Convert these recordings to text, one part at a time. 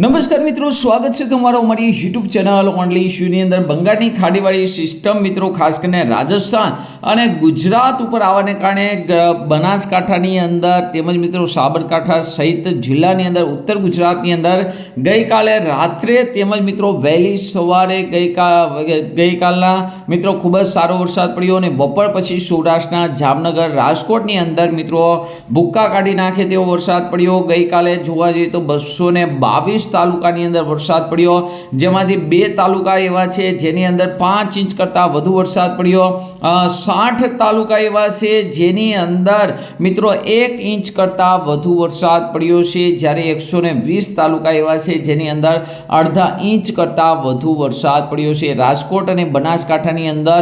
નમસ્કાર મિત્રો, સ્વાગત છે તમારો અમારી યુટ્યુબ ચેનલ ઓનલી ઇશ્યુની અંદર બંગાળની ખાડીવાળી સિસ્ટમ મિત્રો, ખાસ કરીને રાજસ્થાન. અને ગુજરાત ઉપર આવવાને કારણે બનાસકાંઠાની અંદર તેમજ મિત્રો સાબરકાંઠા સહિત જિલ્લાની અંદર, ઉત્તર ગુજરાતની અંદર ગઈકાલે રાત્રે તેમજ મિત્રો વહેલી સવારે ગઈકા ગઈકાલના મિત્રો ખૂબ જ સારો વરસાદ પડ્યો અને બપોર પછી સૌરાષ્ટ્રના જામનગર રાજકોટની અંદર મિત્રો ભૂક્કા કાઢી નાખે તેવો વરસાદ પડ્યો. ગઈકાલે જોવા જઈએ તો બસો ને બાવીસ તાલુકાની અંદર વરસાદ પડ્યો. જેમાંથી બે તાલુકા એવા છે જેની અંદર પાંચ ઇંચ કરતાં વધુ વરસાદ પડ્યો. સાઠ તાલુકા એવા છે જેની અંદર મિત્રો એક ઇંચ કરતાં વધુ વરસાદ પડ્યો છે. જ્યારે એકસો વીસ તાલુકા એવા છે જેની અંદર અડધા ઇંચ કરતાં વધુ વરસાદ પડ્યો છે. રાજકોટ અને બનાસકાંઠાની અંદર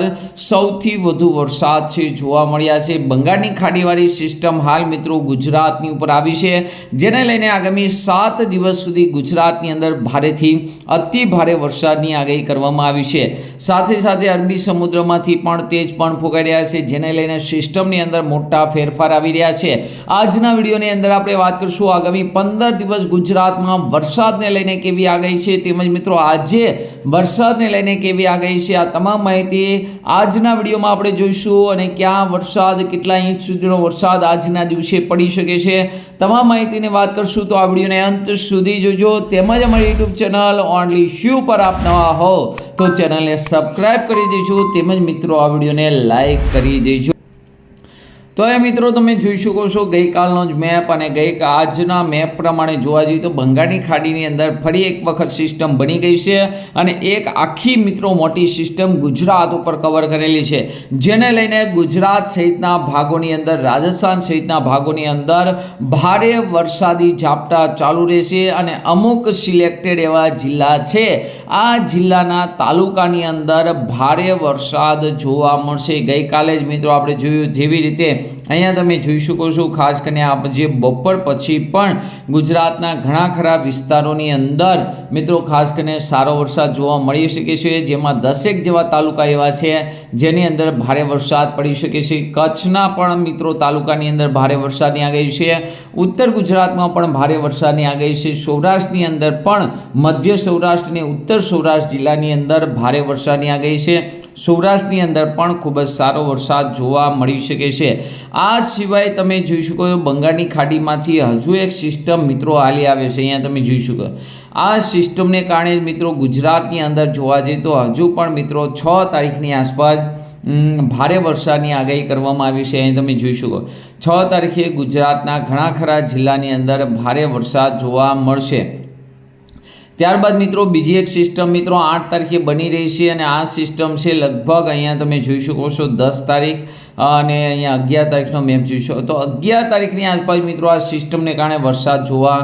સૌથી વધુ વરસાદ છે જોવા મળ્યા છે. બંગાળની ખાડીવાળી સિસ્ટમ હાલ મિત્રો ગુજરાતની ઉપર આવી છે. જેને લઈને આગામી સાત દિવસ સુધી ગુજરાતની અંદર ભારેથી અતિ ભારે વરસાદની આગાહી કરવામાં આવી છે. સાથે સાથે અરબી સમુદ્રમાંથી પણ તેજ પણ ફૂંકાઈ રહ્યા છે, જેને લઈને સિસ્ટમની અંદર મોટા ફેરફાર આવી રહ્યા છે. આજના વિડીયોની અંદર આપણે વાત કરીશું આગામી પંદર દિવસ ગુજરાતમાં વરસાદને લઈને કેવી આગાહી છે. તેમજ મિત્રો, આજે વરસાદને લઈને કેવી આગાહી છે, આ તમામ માહિતી આજના વિડીયોમાં આપણે જોઈશું અને ક્યાં વરસાદ, કેટલા ઇંચ સુધીનો વરસાદ આજના દિવસે પડી શકે છે. તમામ માહિતીની વાત કરશું તો આ વિડીયોને અંત સુધી જોજો. તેમજ અમારી યુટ્યુબ ચેનલ ઓનલી શ્યુ પર આપ નવા હો તો ચેનલને સબસ્ક્રાઈબ કરી દેજો. તેમજ મિત્રો, આ વિડીયોને લાઈક કરી દેજો. તો એ મિત્રો તમે જોઈ શકો છો, ગઈકાલનો જ મેપ અને ગઈ આજના મેપ પ્રમાણે જોવા જઈએ તો બંગાળની ખાડીની અંદર ફરી એક વખત સિસ્ટમ બની ગઈ છે અને એક આખી મિત્રો મોટી સિસ્ટમ ગુજરાત ઉપર કવર કરેલી છે. જેને લઈને ગુજરાત સહિતના ભાગોની અંદર, રાજસ્થાન સહિતના ભાગોની અંદર ભારે વરસાદી ઝાપટા ચાલુ રહેશે અને અમુક સિલેક્ટેડ એવા જિલ્લા છે. આ જિલ્લાના તાલુકાની અંદર ભારે વરસાદ જોવા મળશે. ગઈકાલે જ મિત્રો આપણે જોયું જેવી રીતે અહીંયા તમે જોઈ શકો છો, ખાસ કરીને આ જે બપોર પછી પણ ગુજરાતના ઘણા ખરા વિસ્તારોની અંદર મિત્રો ખાસ કરીને સારો વરસાદ જોવા મળી શકે છે, જેમાં દસેક જેવા તાલુકા એવા છે, જેની અંદર ભારે વરસાદ પડી શકે છે. કચ્છના પણ મિત્રો તાલુકાની અંદર ભારે વરસાદની આગાહી છે. ઉત્તર ગુજરાતમાં પણ ભારે વરસાદની આગાહી છે. સૌરાષ્ટ્રની અંદર પણ મધ્ય સૌરાષ્ટ્ર અને ઉત્તર સૌરાષ્ટ્ર જિલ્લાની અંદર ભારે વરસાદની આગાહી છે. સૌરાષ્ટ્રની અંદર પણ ખૂબ જ સારો વરસાદ જોવા મળી શકે છે. આ સિવાય તમે જોઈ શકો બંગાળની ખાડીમાંથી હજુ એક સિસ્ટમ મિત્રો હાલી આવે છે. અહીંયા તમે જોઈ શકો આ સિસ્ટમને કારણે મિત્રો ગુજરાતની અંદર જોવા જઈએ તો હજુ પણ મિત્રો છ તારીખની આસપાસ ભારે વરસાદની આગાહી કરવામાં આવી છે. અહીં તમે જોઈ શકો છ તારીખે ગુજરાતના ઘણા ખરા જિલ્લાની અંદર ભારે વરસાદ જોવા મળશે. ત્યારબાદ મિત્રો બીજી એક સિસ્ટમ મિત્રો આઠ તારીખે બની રહી છે અને આ સિસ્ટમ છે લગભગ અહીંયા તમે જોઈ શકો છો દસ તારીખ અને અહીંયા અગિયાર તારીખનો મેપ જોઈ શકો. તો અગિયાર તારીખની આસપાસ મિત્રો આ સિસ્ટમને કારણે વરસાદ જોવા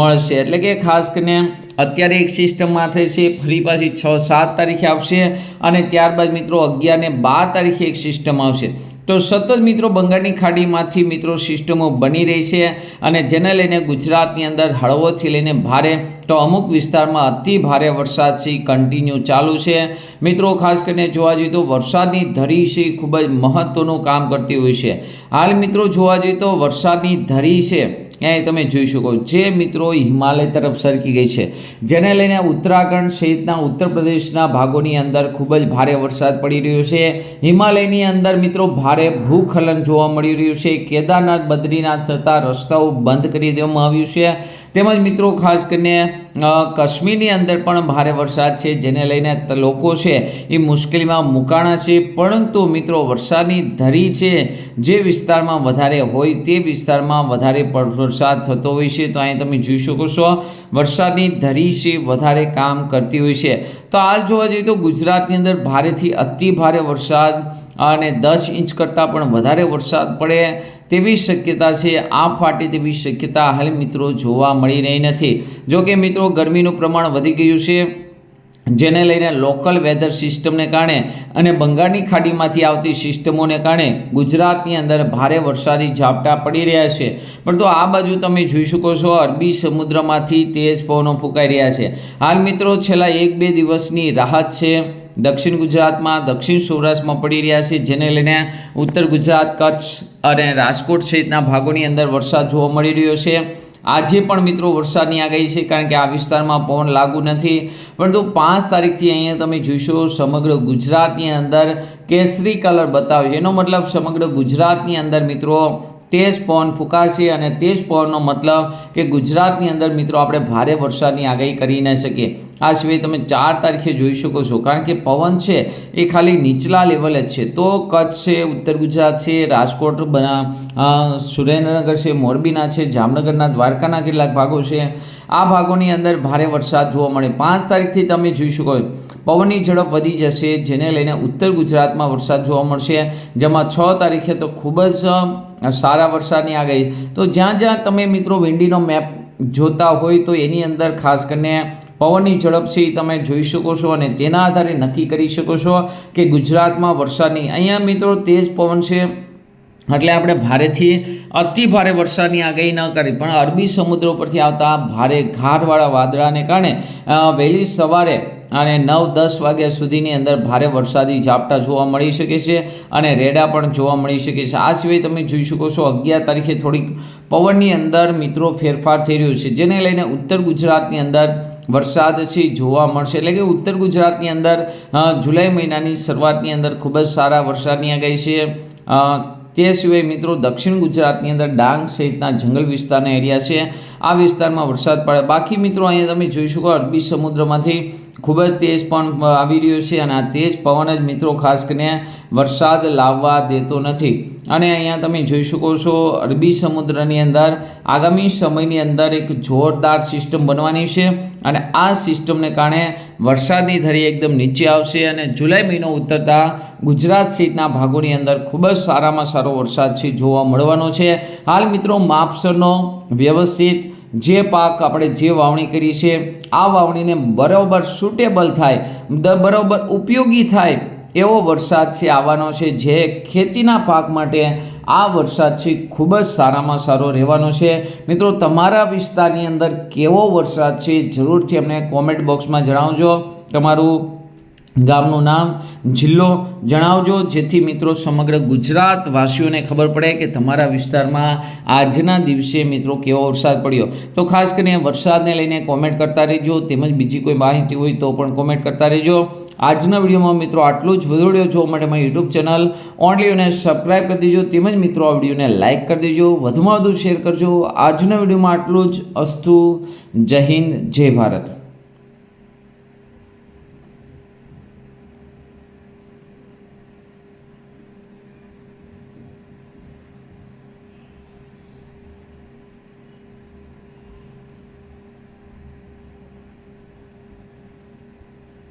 મળશે. એટલે કે ખાસ કરીને અત્યારે એક સિસ્ટમમાં થઈ છે, ફરી પાછી છ સાત તારીખે આવશે અને ત્યારબાદ મિત્રો અગિયાર ને બાર તારીખે એક સિસ્ટમ આવશે. તો સતત મિત્રો બંગાળની ખાડીમાંથી મિત્રો સિસ્ટમો બની રહી છે અને જેને લઈને ગુજરાતની અંદર હળવોથી લઈને ભારે તો અમુક વિસ્તારમાં અતિ ભારે વરસાદ છે કન્ટિન્યુ ચાલુ છે. મિત્રો ખાસ કરીને જોવા જઈએ તો વરસાદની ધરી છે, ખૂબ જ મહત્ત્વનું કામ કરતી હોય છે. હાલ મિત્રો જોવા જઈએ તો વરસાદની ધરી છે. અહીં તમે જોઈ શકો. જે મિત્રો હિમાલય તરફ સરકી ગઈ છે, જેને લઈને ઉત્તરાખંડ સહિતના ઉત્તર પ્રદેશના ભાગોની અંદર ખૂબ જ ભારે વરસાદ પડી રહ્યો છે. હિમાલયની અંદર મિત્રો ભારે ભૂખલન જોવા મળી રહ્યું છે. કેદારનાથ, બદ્રીનાથ થતા રસ્તાઓ બંધ કરી દેવામાં આવ્યું છે. તેમજ મિત્રો ખાસ કરીને કાશ્મીરની અંદર પણ ભારે વરસાદ છે, જેને લઈને લોકો છે એ મુશ્કેલીમાં મુકાણા છે. પરંતુ મિત્રો, વરસાદની ધરી છે જે વિસ્તારમાં વધારે હોય તે વિસ્તારમાં વધારે વરસાદ થતો હોય છે. તો અહીં તમે જોઈ શકો છો, વરસાદની ધરી છે, વધારે કામ કરતી હોય છે. તો હાલ જોવા જઈએ તો ગુજરાતની અંદર ભારેથી અતિ ભારે વરસાદ અને દસ ઇંચ કરતાં પણ વધારે વરસાદ પડે. તેવી શક્યતા છે. આ ફાટે તેવી શક્યતા હાલ મિત્રો જોવા મળી રહી નથી. જો કે મિત્રો ગરમીનું પ્રમાણ વધી ગયું છે, જેને લઈને લોકલ વેધર સિસ્ટમને કારણે અને બંગાળની ખાડીમાંથી આવતી સિસ્ટમોને કારણે ગુજરાતની અંદર ભારે વરસાદી ઝાપટા પડી રહ્યા છે. પરંતુ આ બાજુ તમે જોઈ શકો છો, અરબી સમુદ્રમાંથી તેજ પવનો ફૂંકાઈ રહ્યા છે. હાલ મિત્રો છેલ્લા એક બે દિવસની રાહત છે. દક્ષિણ ગુજરાતમાં, દક્ષિણ સૌરાષ્ટ્રમાં પડી રહ્યા છે, જેને લઈને ઉત્તર ગુજરાત, કચ્છ અને રાજકોટ સહિતના ભાગોની અંદર વરસાદ જોવા મળી રહ્યો છે. આજે પણ મિત્રો વરસાદની આગાહી છે, કારણ કે આ વિસ્તારમાં પવન લાગુ નથી. પરંતુ પાંચ તારીખથી અહીંયા તમે જોઈશો સમગ્ર ગુજરાતની અંદર કેસરી કલર બતાવે છે. એનો મતલબ સમગ્ર ગુજરાતની અંદર મિત્રો તેજ પવન ફૂંકાશે અને તેજ પવનનો મતલબ કે ગુજરાતની અંદર મિત્રો આપણે ભારે વરસાદની આગાહી કરી ન શકીએ. આ સિવાય તમે ચાર તારીખે જોઈ શકો છો. કારણ કે પવન છે એ ખાલી નીચલા લેવલે જ છે. તો કચ્છ છે, ઉત્તર ગુજરાત છે, રાજકોટ બના સુરેન્દ્રનગર છે, મોરબીના છે, જામનગરના, દ્વારકાના કેટલાક ભાગો છે. આ ભાગોની અંદર ભારે વરસાદ જોવા મળે. પાંચ તારીખથી તમે જોઈ શકો. પવનની ઝડપ વધી જશે, જેને લઈને ઉત્તર ગુજરાતમાં વરસાદ જોવા મળશે. જેમાં છ તારીખે તો ખૂબ જ સારા વરસાદની આગાહી. તો જ્યાં જ્યાં તમે મિત્રો વિંડીનો મેપ જોતા હોય તો એની અંદર ખાસ કરીને પવનની ઝડપ છે એ તમે જોઈ શકો છો અને તેના આધારે નક્કી કરી શકો છો કે ગુજરાતમાં વરસાદની, અહીંયા મિત્રો તેજ પવન છે. એટલે આપણે ભારેથી અતિ ભારે વરસાદની આગાહી ન કરી, પણ અરબી સમુદ્ર પરથી આવતા ભારે ઘાટવાળા વાદળાને કારણે વહેલી સવારે અને નવ દસ વાગ્યા સુધીની અંદર ભારે વરસાદી ઝાપટા જોવા મળી શકે છે અને રેડા પણ જોવા મળી શકે છે. આ સિવાય તમે જોઈ શકો છો અગિયાર તારીખે થોડીક પવનની અંદર મિત્રો ફેરફાર થઈ રહ્યો છે, જેને લઈને ઉત્તર ગુજરાતની અંદર વરસાદ છે, જોવા મળશે. એટલે કે ઉત્તર ગુજરાતની અંદર જુલાઈ મહિનાની શરૂઆતની અંદર ખૂબ જ સારા વરસાદની આગાહી છે. તે સિવાય મિત્રો દક્ષિણ ગુજરાતની અંદર ડાંગ સહિતના જંગલ વિસ્તારના એરિયા છે. આ વિસ્તારમાં વરસાદ પડે. બાકી મિત્રો અહીંયા તમે જોઈ શકો અરબી સમુદ્રમાંથી ખૂબ જ તેજ પણ આવી રહ્યો છે અને આ તેજ પવન જ મિત્રો ખાસ કરીને વરસાદ લાવવા દેતો નથી. અને અહીંયા તમે જોઈ શકો છો, અરબી સમુદ્રની અંદર આગામી સમયની અંદર એક જોરદાર સિસ્ટમ બનવાની છે અને આ સિસ્ટમને કારણે વરસાદની ધરી એકદમ નીચે આવશે અને જુલાઈ મહિનો ઉતરતા ગુજરાત સહિતના ભાગોની અંદર ખૂબ જ સારામાં સારો વરસાદ છે જોવા મળવાનો છે. હાલ મિત્રો માપસરનો વ્યવસ્થિત જે પાક આપણે જે વાવણી કરી છે આ વાવણીને બરાબર સુટેબલ થાય બરાબર ઉપયોગી થાય એવો વરસાદ છે, આવવાનો છે, જે ખેતીના પાક માટે આ વરસાદ છે, ખૂબ જ સારામાં સારો રહેવાનો છે. મિત્રો, તમારા વિસ્તારની અંદર કેવો વરસાદ છે, જરૂરથી અમને કોમેન્ટ બોક્સમાં જણાવજો. તમારું ગામનું નામ જિલ્લો જણાવજો. જેથી મિત્રો સમગ્ર ગુજરાત વાસીઓને ખબર પડે કે તમારા વિસ્તારમાં આજના દિવસે મિત્રો કેવો વરસાદ પડ્યો. તો ખાસ કરીને વરસાદને લઈને કોમેન્ટ કરતા રહેજો. તેમજ બીજી કોઈ માહિતી હોય તો પણ કોમેન્ટ કરતા રહેજો. આજના વિડીયોમાં મિત્રો આટલું જ. વધુ વીડિયો જોવા માટે મારી યુટ્યુબ ચેનલ ઓનલી અને સબસ્ક્રાઈબ કરી દેજો. તેમજ મિત્રો આ વિડીયોને લાઇક કરી દેજો. વધુમાં વધુ શેર કરજો. આજના વિડીયોમાં આટલું જ. અસ્તુ. જય હિન્દ. જય ભારત.